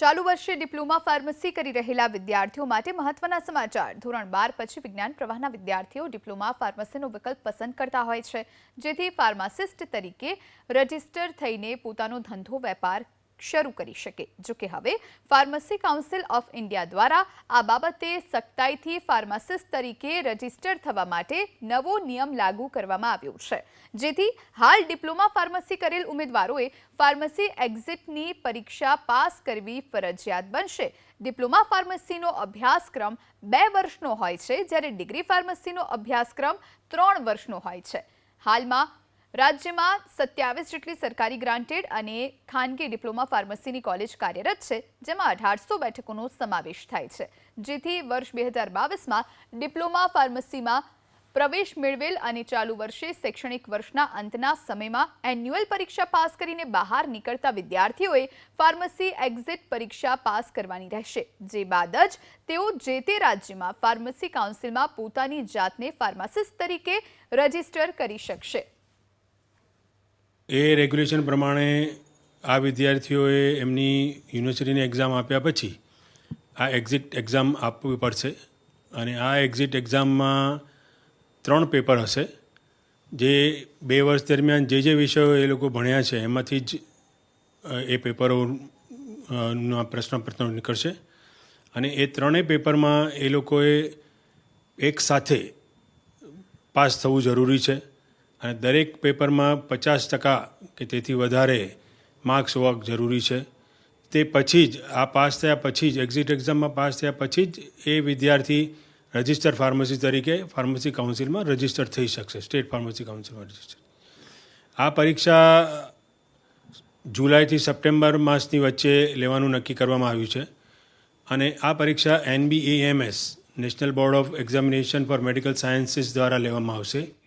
ચાલુ વર્ષે diploma pharmacy કરી રહેલા વિદ્યાર્થીઓ માટે મહત્વના સમાચાર. ધોરણ બાર પછી વિજ્ઞાન પ્રવાહના વિદ્યાર્થીઓ ડિપ્લોમા ફાર્મસીનો વિકલ્પ પસંદ કરતા હોય છે. જેથી ફાર્માસિસ્ટ તરીકે રજિસ્ટર થઈને પોતાનો ધંધો વેપાર શરૂ કરી શકે. જો કે હવે ફાર્મસી કાઉન્સિલ ઓફ ઇન્ડિયા દ્વારા આ બાબતે સખ્તાઈથી ફાર્માસિસ્ટ તરીકે રજિસ્ટર થવા માટે નવો નિયમ લાગુ કરવામાં આવ્યો છે. જેથી હાલ ડિપ્લોમા ફાર્મસી કરેલ ઉમેદવારોએ ફાર્મસી એક્ઝિટની પરીક્ષા પાસ કરવી ફરજિયાત બનશે. ડિપ્લોમા ફાર્મસીનો અભ્યાસક્રમ બે વર્ષનો હોય છે, જ્યારે ડિગ્રી ફાર્મસીનો અભ્યાસક્રમ ત્રણ વર્ષનો હોય છે. હાલમાં રાજ્યમાં સત્યાવીસ જેટલી સરકારી ગ્રાન્ટેડ અને ખાનગી ડિપ્લોમા ફાર્મસીની કોલેજ કાર્યરત છે, જેમાં અઢારસો બેઠકોનો સમાવેશ થાય છે. જેથી વર્ષ બે હજાર બાવીસમાં ડિપ્લોમા ફાર્મસીમાં પ્રવેશ મેળવેલ અને ચાલુ વર્ષે શૈક્ષણિક વર્ષના અંતના સમયમાં એન્યુઅલ પરીક્ષા પાસ કરીને બહાર નીકળતા વિદ્યાર્થીઓએ ફાર્મસી એક્ઝિટ પરીક્ષા પાસ કરવાની રહેશે. જે બાદ જ તેઓ જે તે રાજ્યમાં ફાર્મસી કાઉન્સિલમાં પોતાની જાતને ફાર્માસિસ્ટ તરીકે રજિસ્ટર કરી શકશે. એ રેગ્યુલેશન પ્રમાણે આ વિદ્યાર્થીઓએ એમની યુનિવર્સિટીની એક્ઝામ આપ્યા પછી આ એક્ઝિટ એક્ઝામ આપવી પડશે અને આ એક્ઝિટ એક્ઝામમાં ત્રણ પેપર હશે જે બે વર્ષ દરમિયાન જે જે વિષયો એ લોકો ભણ્યા છે એમાંથી જ એ પેપરો અ, પ્રશ્ન પ્રશ્નપત્રો નીકળશે. અને એ ત્રણેય પેપરમાં એ લોકોએ એક સાથે પાસ થવું જરૂરી છે. અને દરેક પેપરમાં પચાસ ટકા કે તેથી વધારે માર્ક્સ હોવા જરૂરી છે. તે પછી જ, આ પાસ થયા પછી જ એક્ઝિટ એક્ઝામમાં પાસ થયા પછી જ એ વિદ્યાર્થી રજિસ્ટર ફાર્મસી તરીકે ફાર્મસી કાઉન્સિલમાં રજિસ્ટર થઈ શકશે, સ્ટેટ ફાર્મસી કાઉન્સિલમાં રજિસ્ટર. આ પરીક્ષા જુલાઈથી સપ્ટેમ્બર માસની વચ્ચે લેવાનું નક્કી કરવામાં આવ્યું છે. અને આ પરીક્ષા NBAMS national board of examination for medical sciences દ્વારા લેવામાં આવશે.